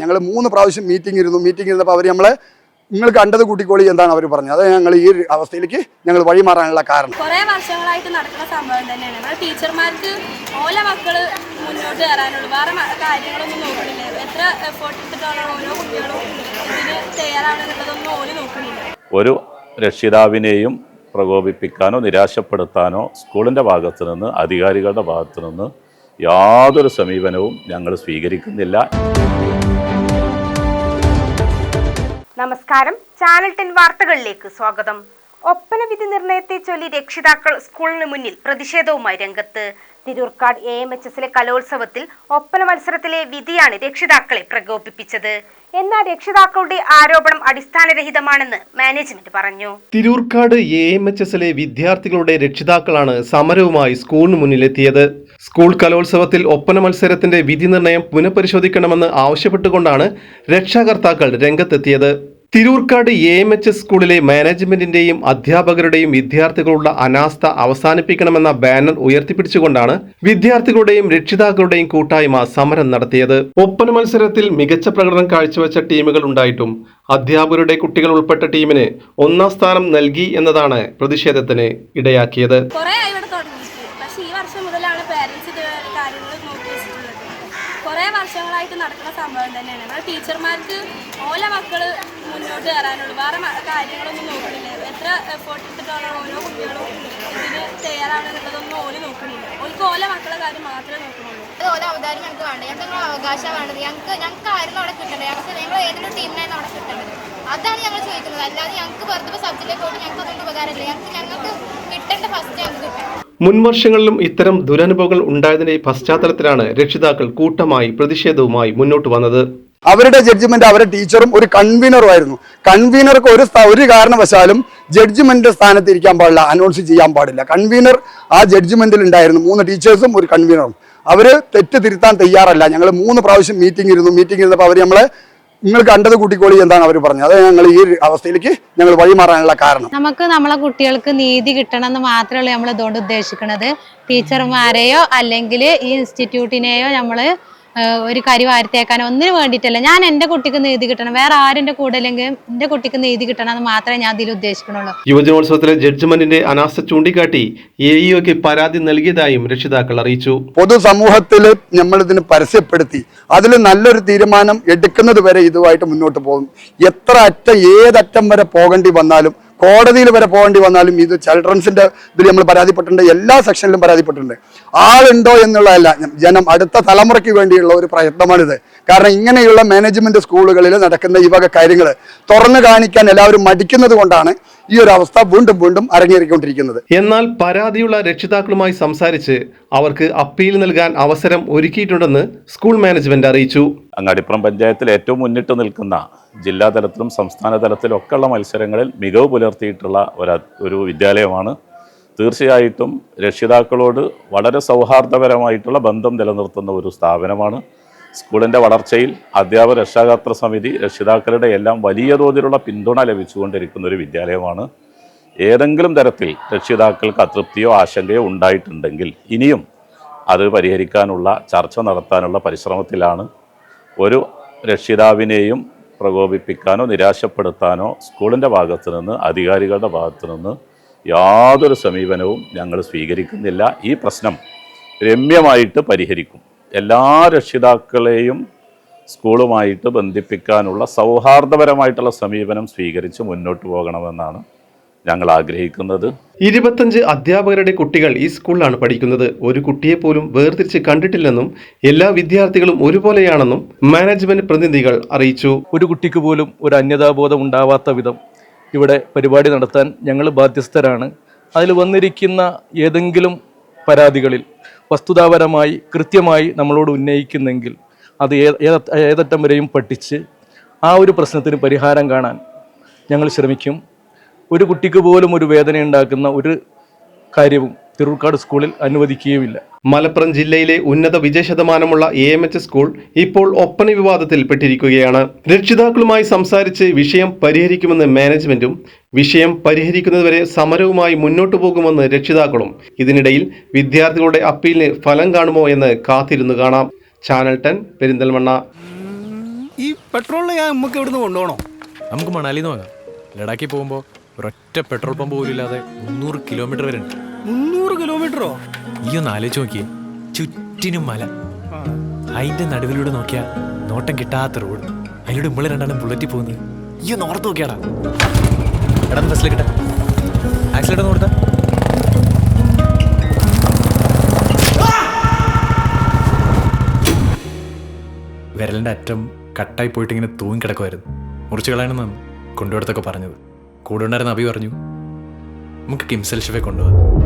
ഞങ്ങൾ മൂന്ന് പ്രാവശ്യം മീറ്റിംഗ് ഇരുന്നു. മീറ്റിംഗ് ഇരുന്നപ്പോൾ അവർ നമ്മളെ നിങ്ങൾ കണ്ടത് കൂട്ടിക്കോളി എന്താണ് അവർ പറഞ്ഞത്. അത് ഞങ്ങൾ ഈ ഒരു അവസ്ഥയിലേക്ക് ഞങ്ങൾ വഴിമാറാനുള്ള കാരണം. കുറേ വർഷങ്ങളായിട്ട് നടക്കുന്ന സംഭവം തന്നെയാണ്. നമ്മുടെ ടീച്ചർമാർക്ക് ഓല മക്കൾ മുന്നോട്ട് കയറാനുള്ളൂ വേറെ കാര്യങ്ങളൊന്നും നോക്കുന്നില്ല. എത്ര എഫേർട്ട് എടുത്തിട്ടാണ് ഓരോ കുട്ടികളും ഇതിന് തയ്യാറാണെന്നുള്ളതൊന്നും ഓൽ നോക്കണില്ല ഒരു രക്ഷിതാവിനെയും പ്രകോപിപ്പിക്കാനോ നിരാശപ്പെടുത്താനോ സ്കൂളിന്റെ ഭാഗത്തു നിന്ന് അധികാരികളുടെ ഭാഗത്തു നിന്ന് യാതൊരു സമീപനവും ഞങ്ങൾ സ്വീകരിക്കുന്നില്ല. നമസ്കാരം. ചാനൽ ടെൻ വാർത്തകളിലേക്ക് സ്വാഗതം. ഒപ്പന വിധി നിർണയത്തെ ചൊല്ലി രക്ഷിതാക്കൾ സ്കൂളിന് മുന്നിൽ പ്രതിഷേധവുമായി രംഗത്ത്. തിരൂർക്കാട് എ എം എച്ച് എസിലെ കലോത്സവത്തിൽ ഒപ്പന മത്സരത്തിലെ വിധിയാണ് രക്ഷിതാക്കളെ പ്രകോപിപ്പിച്ചത്. എന്നാൽ രക്ഷിതാക്കളുടെ ആരോപണം അടിസ്ഥാനരഹിതമാണെന്ന് മാനേജ്മെന്റ് പറഞ്ഞു. തിരൂർക്കാട് എ എം എച്ച് എസിലെ വിദ്യാർത്ഥികളുടെ രക്ഷിതാക്കളാണ് സമരവുമായി സ്കൂളിന് മുന്നിലെത്തിയത്. സ്കൂൾ കലോത്സവത്തിൽ ഒപ്പന മത്സരത്തിന്റെ വിധി നിർണയം പുനഃപരിശോധിക്കണമെന്ന് ആവശ്യപ്പെട്ടുകൊണ്ടാണ് രക്ഷാകർത്താക്കൾ രംഗത്തെത്തിയത്. Thirurkad A M H S സ്കൂളിലെ മാനേജ്മെന്റിന്റെയും അധ്യാപകരുടെയും വിദ്യാർത്ഥികളുള്ള അനാസ്ഥ അവസാനിപ്പിക്കണമെന്ന ബാനർ ഉയർത്തിപ്പിടിച്ചുകൊണ്ടാണ് വിദ്യാർത്ഥികളുടെയും രക്ഷിതാക്കളുടെയും കൂട്ടായ്മ സമരം നടത്തിയത്. ഒപ്പന മത്സരത്തിൽ മികച്ച പ്രകടനം കാഴ്ചവെച്ച ടീമുകൾ ഉണ്ടായിട്ടും അധ്യാപകരുടെ കുട്ടികൾ ഉൾപ്പെട്ട ടീമിന് ഒന്നാം സ്ഥാനം നൽകി എന്നതാണ് പ്രതിഷേധത്തിന് ഇടയാക്കിയത് കുറേ ആയി ഇവിടെ തുടങ്ങിയിട്ട് പക്ഷേ ഈ വർഷം മുതലാണ് പേരൻസ് ഇത് കാര്യങ്ങൾ നോക്കി വെച്ചിട്ടുള്ളത് കുറേ വർഷങ്ങളായിട്ട് നടക്കുന്ന സംഭവം തന്നെയാണ്. നമ്മുടെ ടീച്ചർമാർക്ക് ഓല മക്കൾ മുന്നോട്ട് കയറാനുള്ളൂ. വേറെ കാര്യങ്ങളൊന്നും നോക്കുന്നില്ല. എത്ര എഫേർട്ട് എടുത്തിട്ടാണ് ഓരോ കുട്ടികളും ഇതിന് തയ്യാറാണെന്നുള്ളതൊന്നും ഓൽ നോക്കുന്നില്ല. ഓൾക്ക് ഓല മക്കളെ കാര്യം മാത്രമേ നോക്കുന്നുള്ളൂ. അത് ഓരോ അവതാരം ഞങ്ങൾക്ക് വേണ്ട? ഞങ്ങൾക്ക് ഞങ്ങളുടെ അവകാശം വേണ്ടത്. ഞങ്ങൾക്ക് ഞങ്ങൾക്ക് ആയിരുന്നു അവിടെ കിട്ടേണ്ടത് ഞങ്ങൾക്ക് ഞങ്ങൾ ഏതൊരു ടീമിനായിരുന്നു അവിടെ കിട്ടേണ്ടത്? അതാണ് ഞങ്ങൾ ചോദിക്കുന്നത്. അല്ലാതെ ഞങ്ങൾക്ക് വെറുതെ സബ്ജക്റ്റിലേക്ക് പോയിട്ട് ഞങ്ങൾക്ക് അതുകൊണ്ട് ഉപകാരമില്ല. ഞങ്ങൾക്ക് ഞങ്ങൾക്ക് കിട്ടേണ്ട ഫസ്റ്റ് ഞങ്ങൾക്ക് കിട്ടണം. മുൻവർഷങ്ങളിലും ഇത്തരം ദുരനുഭവങ്ങൾ ഉണ്ടായതിന്റെ പശ്ചാത്തലത്തിലാണ് രക്ഷിതാക്കൾ കൂട്ടമായി പ്രതിഷേധവുമായി മുന്നോട്ട് വന്നത്. അവരുടെ ജഡ്ജ്മെന്റ് അവരുടെ ടീച്ചറും ഒരു കൺവീനറും ആയിരുന്നു. കൺവീനർക്ക് ഒരു ഒരു കാരണവശാലും ജഡ്ജ്മെന്റ് സ്ഥാനത്ത് ഇരിക്കാൻ പാടില്ല അനൗൺസ് ചെയ്യാൻ പാടില്ല. കൺവീനർ ആ ജഡ്ജ്മെന്റിൽ ഉണ്ടായിരുന്നു. മൂന്ന് ടീച്ചേഴ്സും ഒരു കൺവീനറും അവർ തെറ്റ് തിരുത്താൻ തയ്യാറല്ല. ഞങ്ങൾ മൂന്ന് പ്രാവശ്യം മീറ്റിംഗ് ഇരുന്നു. മീറ്റിംഗ് ഇരുന്നപ്പോൾ അവർ നമ്മളെ നിങ്ങൾ കണ്ടത് കൂട്ടിക്കോളി എന്താണ് അവർ പറഞ്ഞത്. അത് ഞങ്ങൾ ഈ അവസ്ഥയിലേക്ക് ഞങ്ങൾ വഴിമാറാനുള്ള കാരണം. നമുക്ക് നമ്മളെ കുട്ടികൾക്ക് നീതി കിട്ടണം എന്ന് മാത്രമേ ഉള്ളൂ നമ്മൾ ഇതുകൊണ്ട് ഉദ്ദേശിക്കുന്നത്? ടീച്ചർമാരെയോ അല്ലെങ്കിൽ ഈ ഇൻസ്റ്റിറ്റ്യൂട്ടിനെയോ നമ്മൾ ഒരു കരി വാരത്തേക്കാനോ ഒന്നിനു വേണ്ടിയിട്ടല്ല. ഞാൻ എന്റെ കുട്ടിക്ക് നീതി കിട്ടണം. വേറെ ആരുടെ കൂടെ അല്ലെങ്കിൽ എന്റെ കുട്ടിക്ക് നീതി കിട്ടണം എന്ന് മാത്രമേ ഞാൻ ഇതിൽ ഉദ്ദേശിക്കണുള്ളൂ യുവജനോത്സവത്തിലെ ജഡ്ജ്മെന്റിന്റെ അനാസ്ഥ ചൂണ്ടിക്കാട്ടി എ ഇഒക്ക് പരാതി നൽകിയതായും രക്ഷിതാക്കൾ അറിയിച്ചു. പൊതുസമൂഹത്തിൽ നമ്മൾ ഇതിന് പരസ്യപ്പെടുത്തി അതിൽ നല്ലൊരു തീരുമാനം എടുക്കുന്നത് വരെ ഇതുമായിട്ട് മുന്നോട്ട് പോകും. എത്ര അറ്റം ഏതറ്റം വരെ പോകേണ്ടി വന്നാലും കോടതിയിൽ വരെ പോകേണ്ടി വന്നാലും ഇത് ചിൽഡ്രൻസിന്റെ ഇതിൽ നമ്മൾ പരാതിപ്പെട്ടിട്ടുണ്ട് എല്ലാ സെക്ഷനിലും പരാതിപ്പെട്ടിട്ടുണ്ട്. ആളുണ്ടോ എന്നുള്ളതല്ല ജനം അടുത്ത തലമുറയ്ക്ക് വേണ്ടിയുള്ള ഒരു പ്രയത്നമാണിത്. കാരണം ഇങ്ങനെയുള്ള മാനേജ്മെന്റ് സ്കൂളുകളിൽ നടക്കുന്ന ഈ വക കാര്യങ്ങൾ തുറന്നു കാണിക്കാൻ എല്ലാവരും മടിക്കുന്നത് കൊണ്ടാണ് ഈ ഒരു അവസ്ഥ വീണ്ടും വീണ്ടും അരങ്ങേറിക്കൊണ്ടിരിക്കുന്നത്. എന്നാൽ പരാതിയുള്ള രക്ഷിതാക്കളുമായി സംസാരിച്ച് അവർക്ക് അപ്പീൽ നൽകാൻ അവസരം ഒരുക്കിയിട്ടുണ്ടെന്ന് സ്കൂൾ മാനേജ്മെന്റ് അറിയിച്ചു. അങ്ങാടിപ്പുറം പഞ്ചായത്തിൽ ഏറ്റവും മുന്നിട്ട് നിൽക്കുന്ന ജില്ലാ തലത്തിലും സംസ്ഥാന തലത്തിലും ഒക്കെയുള്ള മത്സരങ്ങളിൽ മികവ് പുലർത്തിയിട്ടുള്ള ഒരു ഒരു വിദ്യാലയമാണ്. തീർച്ചയായിട്ടും രക്ഷിതാക്കളോട് വളരെ സൗഹാർദ്ദപരമായിട്ടുള്ള ബന്ധം നിലനിർത്തുന്ന ഒരു സ്ഥാപനമാണ്. സ്കൂളിന്റെ വളർച്ചയിൽ അധ്യാപക രക്ഷാകർത്തൃ സമിതി രക്ഷിതാക്കളുടെ എല്ലാം വലിയ തോതിലുള്ള പിന്തുണ ലഭിച്ചുകൊണ്ടിരിക്കുന്ന ഒരു വിദ്യാലയമാണ്. ഏതെങ്കിലും തരത്തിൽ രക്ഷിതാക്കൾക്ക് അതൃപ്തിയോ ആശങ്കയോ ഉണ്ടായിട്ടുണ്ടെങ്കിൽ ഇനിയും അത് പരിഹരിക്കാനുള്ള ചർച്ച നടത്താനുള്ള പരിശ്രമത്തിലാണ് ഒരു രക്ഷിതാവിനെയും പ്രകോപിപ്പിക്കാനോ നിരാശപ്പെടുത്താനോ സ്കൂളിന്റെ ഭാഗത്തു നിന്ന് അധികാരികളുടെ ഭാഗത്തു നിന്ന് യാതൊരു സമീപനവും ഞങ്ങൾ സ്വീകരിക്കുന്നില്ല. ഈ പ്രശ്നം രമ്യമായിട്ട് പരിഹരിക്കും. എല്ലാ രക്ഷിതാക്കളെയും സ്കൂളുമായിട്ട് ബന്ധിപ്പിക്കാനുള്ള സൗഹാർദ്ദപരമായിട്ടുള്ള സമീപനം സ്വീകരിച്ച് മുന്നോട്ട് പോകണമെന്നാണ് ഞങ്ങൾ ആഗ്രഹിക്കുന്നത്. ഇരുപത്തഞ്ച് അധ്യാപകരുടെ കുട്ടികൾ ഈ സ്കൂളിലാണ് പഠിക്കുന്നത്. ഒരു കുട്ടിയെ പോലും വേർതിരിച്ച് കണ്ടിട്ടില്ലെന്നും എല്ലാ വിദ്യാർത്ഥികളും ഒരുപോലെയാണെന്നും മാനേജ്മെന്റ് പ്രതിനിധികൾ അറിയിച്ചു. ഒരു കുട്ടിക്ക് പോലും ഒരു അന്യതാബോധം ഉണ്ടാവാത്ത വിധം ഇവിടെ പരിപാടി നടത്താൻ ഞങ്ങൾ ബാധ്യസ്ഥരാണ്. അതിൽ വന്നിരിക്കുന്ന ഏതെങ്കിലും പരാതികളിൽ വസ്തുതാപരമായി കൃത്യമായി നമ്മളോട് ഉന്നയിക്കുന്നെങ്കിൽ അത് ഏതറ്റം വരെയും പഠിച്ച് ആ ഒരു പ്രശ്നത്തിന് പരിഹാരം കാണാൻ ഞങ്ങൾ ശ്രമിക്കും. ഒരു കുട്ടിക്ക് പോലും ഒരു വേദന ഉണ്ടാക്കുന്ന ഒരു കാര്യവും തിരൂർക്കാട് സ്കൂളിൽ അനുവദിക്കുകയുമില്ല. മലപ്പുറം ജില്ലയിലെ ഉന്നത വിജയ ശതമാനമുള്ള എ എം എച്ച് സ്കൂൾ ഇപ്പോൾ ഒപ്പന വിവാദത്തിൽ പെട്ടിരിക്കുകയാണ്. രക്ഷിതാക്കളുമായി സംസാരിച്ച് വിഷയം പരിഹരിക്കുമെന്ന് മാനേജ്മെന്റും വിഷയം പരിഹരിക്കുന്നതുവരെ സമരവുമായി മുന്നോട്ടു പോകുമെന്ന് രക്ഷിതാക്കളും. ഇതിനിടയിൽ വിദ്യാർത്ഥികളുടെ അപ്പീലിന് ഫലം കാണുമോ എന്ന് കാത്തിരുന്നു കാണാം. Channel ten Perinthalmanna. ഈ പെട്രോളിന് ഞാൻ നമുക്ക് ഇവിടുന്ന് കൊണ്ടുപോകണോ? നമുക്ക് മണാലിന്ന് വാങ്ങാം ലഡാക്കിൽ പോകുമ്പോൾ ഒരൊറ്റ പെട്രോൾ പമ്പ് പോലും ഇല്ലാതെ മുന്നൂറ് കിലോമീറ്റർ വരെ ഉണ്ട് മുന്നൂറ് കിലോമീറ്ററോ? ഈ ഒന്ന് ആലോചിച്ച് നോക്കിയേ. ചുറ്റിനും മല. അതിന്റെ നടുവിലൂടെ നോക്കിയാ നോട്ടം കിട്ടാത്ത റോഡ്. അതിലൂടെ ഇമ്മൾ രണ്ടാണ് ബുള്ളറ്റിൽ പോകുന്നത്. ഈ ഒന്ന് ഓർത്ത് നോക്കിയാടാ. എടാ ബസ്സിലേക്കിട്ട ആക്സിഡന്റ് നോർത്താ വിരലിന്റെ അറ്റം കട്ടായി പോയിട്ട് ഇങ്ങനെ തൂങ്ങി കിടക്കുമായിരുന്നു മുറിച്ച് കളയണമെന്നാണ് കൊണ്ടുപോടത്തൊക്കെ പറഞ്ഞത്. കൂടെ ഉണ്ടായിരുന്ന അഭി പറഞ്ഞു നമുക്ക് കിംസൽ ഷിഫെ കൊണ്ടുപോകാം.